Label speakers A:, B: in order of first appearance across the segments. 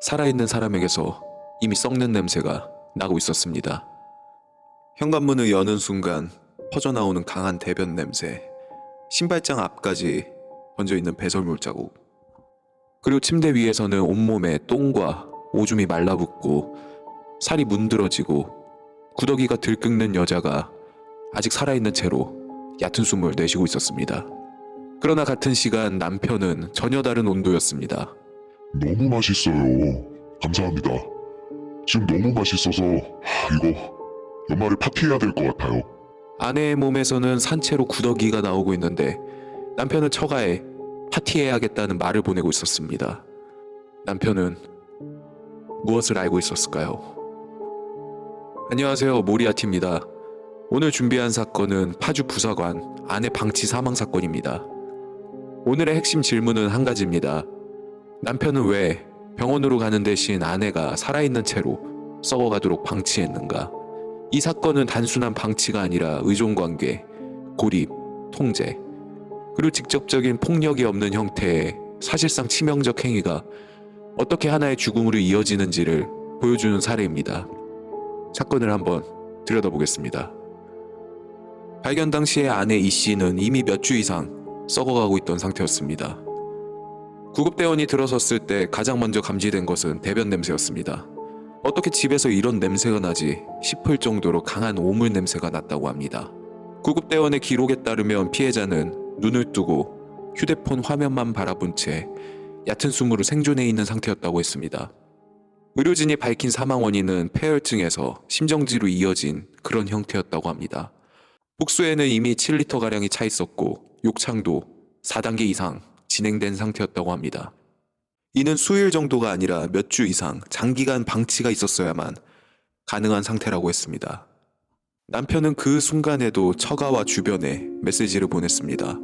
A: 살아있는 사람에게서 이미 썩는 냄새가 나고 있었습니다. 현관문을 여는 순간 퍼져나오는 강한 대변 냄새, 신발장 앞까지 번져 있는 배설물 자국, 그리고 침대 위에서는 온몸에 똥과 오줌이 말라붙고 살이 문드러지고 구더기가 들끓는 여자가 아직 살아있는 채로 얕은 숨을 내쉬고 있었습니다. 그러나 같은 시간 남편은 전혀 다른 온도였습니다.
B: 너무 맛있어요. 감사합니다. 지금 너무 맛있어서 하, 이거 연말에 파티해야 될 것 같아요.
A: 아내의 몸에서는 산채로 구더기가 나오고 있는데 남편은 처가에 파티해야겠다는 말을 보내고 있었습니다. 남편은 무엇을 알고 있었을까요? 안녕하세요. 모리아티입니다. 오늘 준비한 사건은 파주 부사관 아내 방치 사망 사건입니다. 오늘의 핵심 질문은 한 가지입니다. 남편은 왜 병원으로 가는 대신 아내가 살아있는 채로 썩어가도록 방치했는가? 이 사건은 단순한 방치가 아니라 의존관계, 고립, 통제, 그리고 직접적인 폭력이 없는 형태의 사실상 치명적 행위가 어떻게 하나의 죽음으로 이어지는지를 보여주는 사례입니다. 사건을 한번 들여다보겠습니다. 발견 당시에 아내 이 씨는 이미 몇 주 이상 썩어가고 있던 상태였습니다. 구급대원이 들어섰을 때 가장 먼저 감지된 것은 대변 냄새였습니다. 어떻게 집에서 이런 냄새가 나지 싶을 정도로 강한 오물 냄새가 났다고 합니다. 구급대원의 기록에 따르면 피해자는 눈을 뜨고 휴대폰 화면만 바라본 채 얕은 숨으로 생존해 있는 상태였다고 했습니다. 의료진이 밝힌 사망 원인은 폐혈증에서 심정지로 이어진 그런 형태였다고 합니다. 복수에는 이미 7리터가량이 차 있었고 욕창도 4단계 이상 진행된 상태였다고 합니다. 이는 수일 정도가 아니라 몇 주 이상 장기간 방치가 있었어야만 가능한 상태라고 했습니다. 남편은 그 순간에도 처가와 주변에 메시지를 보냈습니다.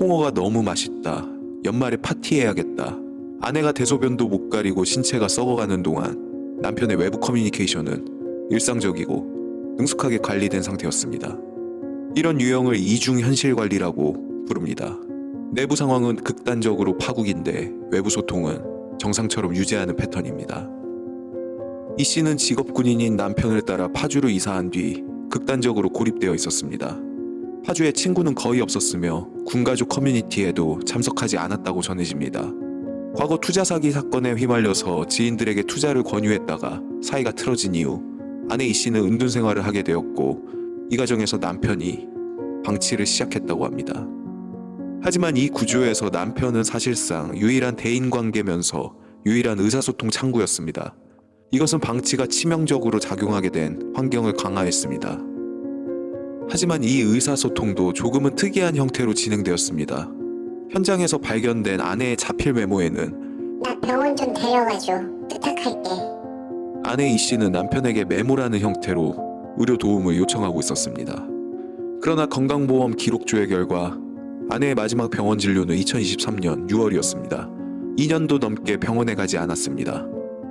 A: 홍어가 너무 맛있다. 연말에 파티해야겠다. 아내가 대소변도 못 가리고 신체가 썩어가는 동안 남편의 외부 커뮤니케이션은 일상적이고 능숙하게 관리된 상태였습니다. 이런 유형을 이중 현실 관리라고 부릅니다. 내부 상황은 극단적으로 파국인데 외부 소통은 정상처럼 유지하는 패턴입니다. 이 씨는 직업 군인인 남편을 따라 파주로 이사한 뒤 극단적으로 고립되어 있었습니다. 파주에 친구는 거의 없었으며 군가족 커뮤니티에도 참석하지 않았다고 전해집니다. 과거 투자 사기 사건에 휘말려서 지인들에게 투자를 권유했다가 사이가 틀어진 이후 아내 이 씨는 은둔 생활을 하게 되었고 이 과정에서 남편이 방치를 시작했다고 합니다. 하지만 이 구조에서 남편은 사실상 유일한 대인 관계면서 유일한 의사소통 창구였습니다. 이것은 방치가 치명적으로 작용하게 된 환경을 강화했습니다. 하지만 이 의사소통도 조금은 특이한 형태로 진행되었습니다. 현장에서 발견된 아내의 자필 메모에는
C: 나 병원 좀 데려가줘. 부탁할게.
A: 아내 이 씨는 남편에게 메모라는 형태로 의료 도움을 요청하고 있었습니다. 그러나 건강보험 기록 조회 결과 아내의 마지막 병원 진료는 2023년 6월이었습니다. 2년도 넘게 병원에 가지 않았습니다.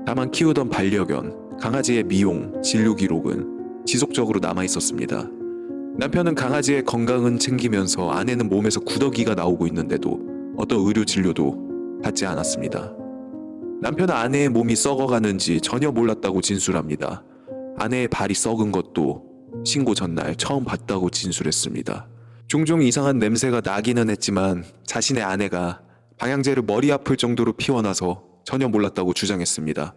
A: 다만 키우던 반려견, 강아지의 미용, 진료 기록은 지속적으로 남아 있었습니다. 남편은 강아지의 건강은 챙기면서 아내는 몸에서 구더기가 나오고 있는데도 어떤 의료 진료도 받지 않았습니다. 남편은 아내의 몸이 썩어가는지 전혀 몰랐다고 진술합니다. 아내의 발이 썩은 것도 신고 전날 처음 봤다고 진술했습니다. 종종 이상한 냄새가 나기는 했지만 자신의 아내가 방향제를 머리 아플 정도로 피워놔서 전혀 몰랐다고 주장했습니다.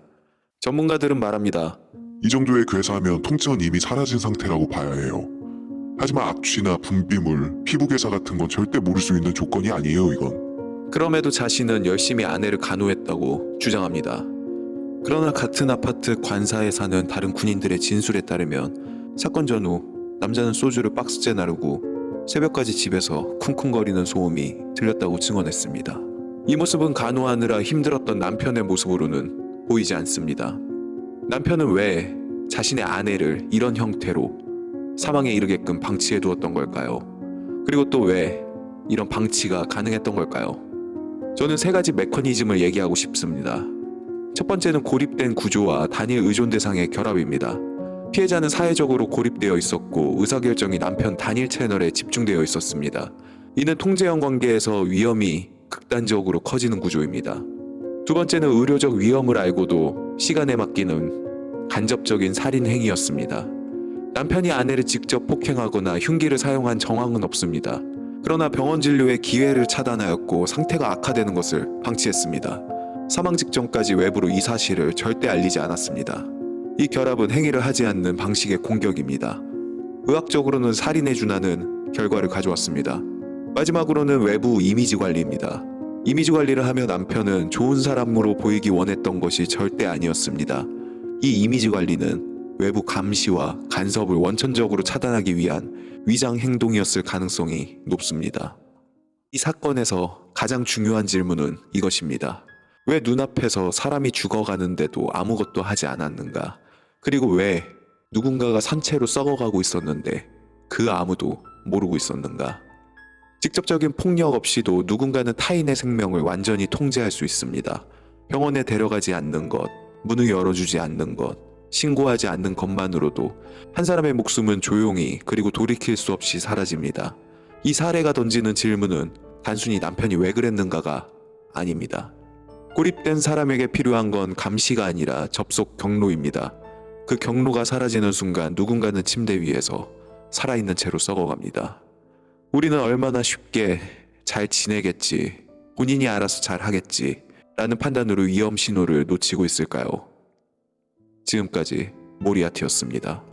A: 전문가들은 말합니다.
B: 이 정도의 괴사하면 통증은 이미 사라진 상태라고 봐야 해요. 하지만 악취나 분비물, 피부 괴사 같은 건 절대 모를 수 있는 조건이 아니에요, 이건.
A: 그럼에도 자신은 열심히 아내를 간호했다고 주장합니다. 그러나 같은 아파트 관사에 사는 다른 군인들의 진술에 따르면 사건 전후 남자는 소주를 박스째 나르고 새벽까지 집에서 쿵쿵거리는 소음이 들렸다고 증언했습니다. 이 모습은 간호하느라 힘들었던 남편의 모습으로는 보이지 않습니다. 남편은 왜 자신의 아내를 이런 형태로 사망에 이르게끔 방치해 두었던 걸까요? 그리고 또 왜 이런 방치가 가능했던 걸까요? 저는 세 가지 메커니즘을 얘기하고 싶습니다. 첫 번째는 고립된 구조와 단일 의존 대상의 결합입니다. 피해자는 사회적으로 고립되어 있었고 의사결정이 남편 단일 채널에 집중되어 있었습니다. 이는 통제형 관계에서 위험이 극단적으로 커지는 구조입니다. 두 번째는 의료적 위험을 알고도 시간에 맡기는 간접적인 살인 행위였습니다. 남편이 아내를 직접 폭행하거나 흉기를 사용한 정황은 없습니다. 그러나 병원 진료의 기회를 차단하였고 상태가 악화되는 것을 방치했습니다. 사망 직전까지 외부로 이 사실을 절대 알리지 않았습니다. 이 결합은 행위를 하지 않는 방식의 공격입니다. 의학적으로는 살인에 준하는 결과를 가져왔습니다. 마지막으로는 외부 이미지 관리입니다. 이미지 관리를 하며 남편은 좋은 사람으로 보이기 원했던 것이 절대 아니었습니다. 이 이미지 관리는 외부 감시와 간섭을 원천적으로 차단하기 위한 위장 행동이었을 가능성이 높습니다. 이 사건에서 가장 중요한 질문은 이것입니다. 왜 눈앞에서 사람이 죽어가는데도 아무것도 하지 않았는가? 그리고 왜 누군가가 산채로 썩어가고 있었는데 그 아무도 모르고 있었는가? 직접적인 폭력 없이도 누군가는 타인의 생명을 완전히 통제할 수 있습니다. 병원에 데려가지 않는 것, 문을 열어주지 않는 것, 신고하지 않는 것만으로도 한 사람의 목숨은 조용히 그리고 돌이킬 수 없이 사라집니다. 이 사례가 던지는 질문은 단순히 남편이 왜 그랬는가가 아닙니다. 고립된 사람에게 필요한 건 감시가 아니라 접속 경로입니다. 그 경로가 사라지는 순간 누군가는 침대 위에서 살아있는 채로 썩어갑니다. 우리는 얼마나 쉽게 잘 지내겠지, 본인이 알아서 잘 하겠지, 라는 판단으로 위험 신호를 놓치고 있을까요? 지금까지 모리아티였습니다.